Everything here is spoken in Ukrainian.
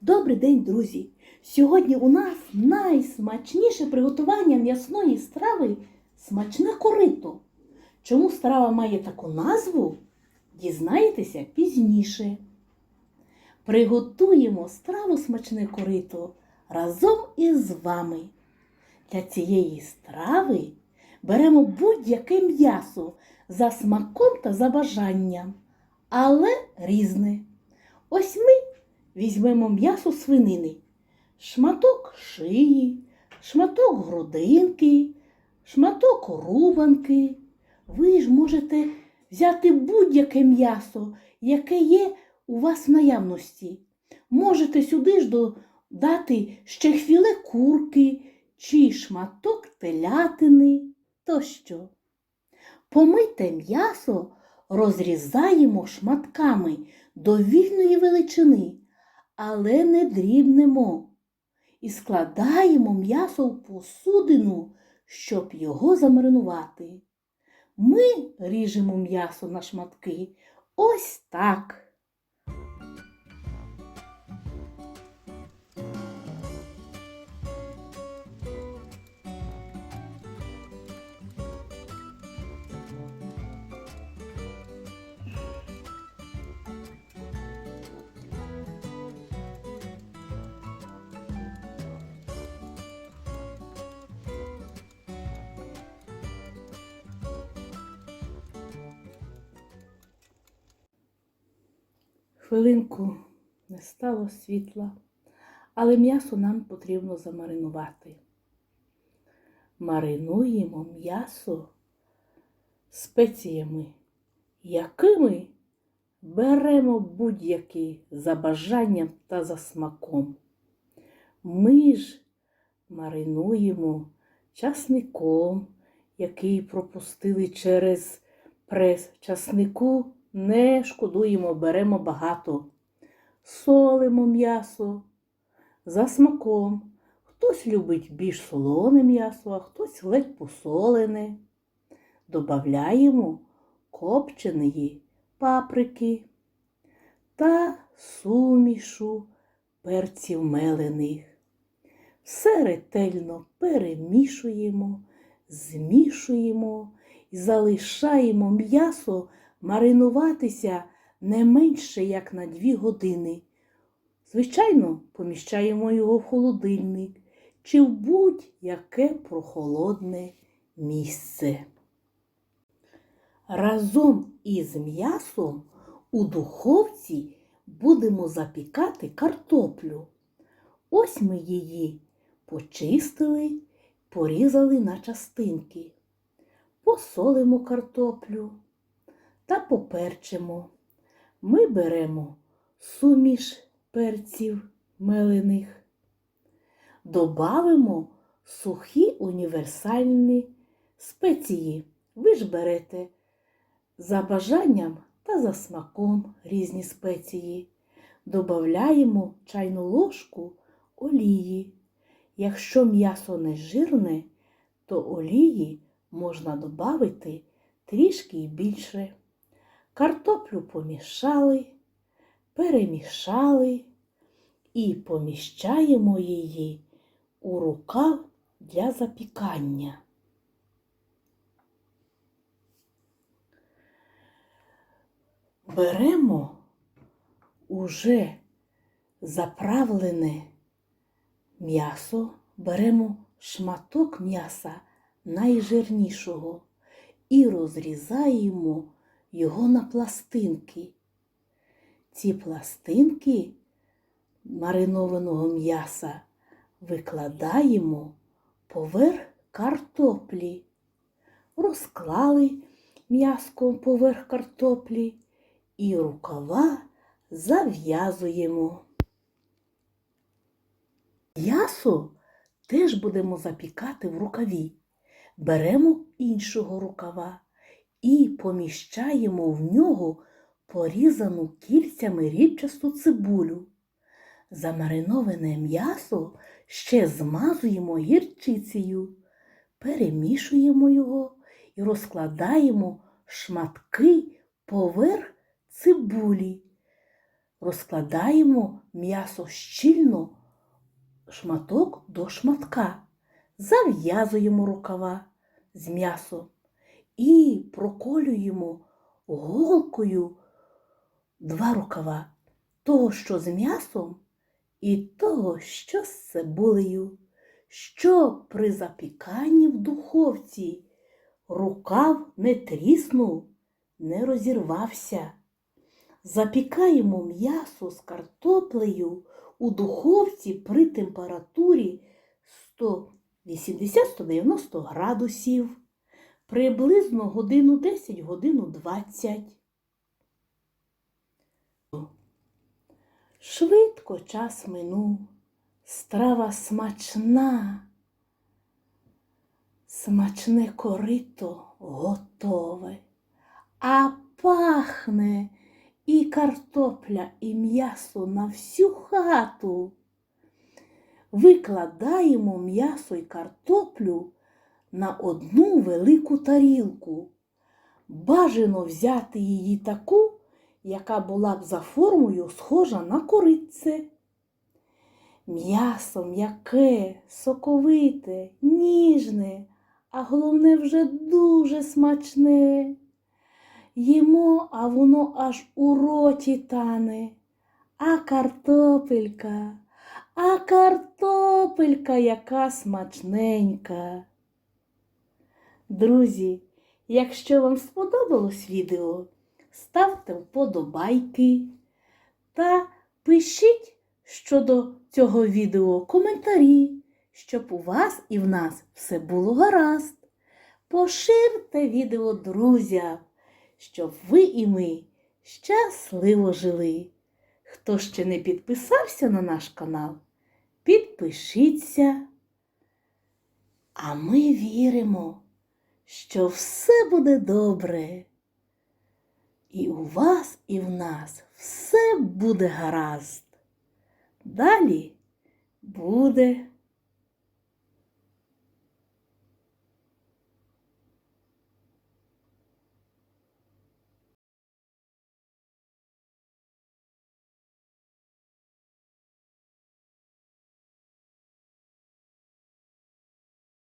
Добрий день, друзі! Сьогодні у нас найсмачніше приготування м'ясної страви смачне корито. Чому страва має таку назву? Дізнаєтеся пізніше. Приготуємо страву смачне корито разом із вами. Для цієї страви беремо будь-яке м'ясо за смаком та за бажанням, але різне. Ось ми візьмемо м'ясо свинини, шматок шиї, шматок грудинки, шматок рубанки. Ви ж можете взяти будь-яке м'ясо, яке є у вас в наявності. Можете сюди ж додати ще хвіле курки чи шматок телятини тощо. Помите м'ясо розрізаємо шматками до вільної величини, але не дрібнемо. І складаємо м'ясо в посудину, щоб його замаринувати. Ми ріжемо м'ясо на шматки ось так. Хвилинку не стало світла, але м'ясо нам потрібно замаринувати. Маринуємо м'ясо спеціями, якими беремо будь-які за бажанням та за смаком. Ми ж маринуємо часником, який пропустили через прес часнику не шкодуємо, беремо багато. Солимо м'ясо за смаком. Хтось любить більш солоне м'ясо, а хтось ледь посолене. Добавляємо копченої паприки та сумішу перців мелених. Все ретельно перемішуємо, змішуємо і залишаємо м'ясо маринуватися не менше, як на дві години. Звичайно, поміщаємо його в холодильник чи в будь-яке прохолодне місце. Разом із м'ясом у духовці будемо запікати картоплю. Ось ми її почистили, порізали на частинки. Посолимо картоплю та поперчимо. Ми беремо суміш перців мелених, добавимо сухі універсальні спеції. Ви ж берете за бажанням та за смаком різні спеції. Добавляємо чайну ложку олії. Якщо м'ясо не жирне, то олії можна додати трішки більше. Картоплю помішали, перемішали і поміщаємо її у рукав для запікання. Беремо уже заправлене м'ясо, беремо шматок м'яса найжирнішого і розрізаємо його на пластинки. Ці пластинки маринованого м'яса викладаємо поверх картоплі, розклали м'яско поверх картоплі і рукава зав'язуємо. М'ясо теж будемо запікати в рукаві. Беремо іншого рукава і поміщаємо в нього порізану кільцями рібчасту цибулю. Замариноване м'ясо ще змазуємо гірчицею, перемішуємо його і розкладаємо шматки поверх цибулі. розкладаємо м'ясо щільно, шматок до шматка, зав'язуємо рукава з м'ясом і проколюємо голкою два рукава. Того, що з м'ясом, і того, що з цибулею, щоб при запіканні в духовці. Рукав не тріснув, не розірвався. Запікаємо м'ясо з картоплею у духовці при температурі 180-190 градусів, приблизно годину 10, годину 20. Швидко час минув, страва смачна, смачне корито готове, а пахне і картопля, і м'ясо на всю хату. Викладаємо м'ясо і картоплю на одну велику тарілку. Бажано взяти її таку, яка була б за формою схожа на коритце. М'ясо м'яке, соковите, ніжне, а головне вже дуже смачне. Їмо, а воно аж у роті тане. А картопелька, а картопелька яка смачненька. Друзі, якщо вам сподобалось відео, ставте вподобайки та пишіть щодо цього відео коментарі, щоб у вас і в нас все було гаразд. Поширте відео друзям, щоб ви і ми щасливо жили. Хто ще не підписався на наш канал, підпишіться. А ми віримо, що все буде добре. І у вас, і в нас все буде гаразд. Далі буде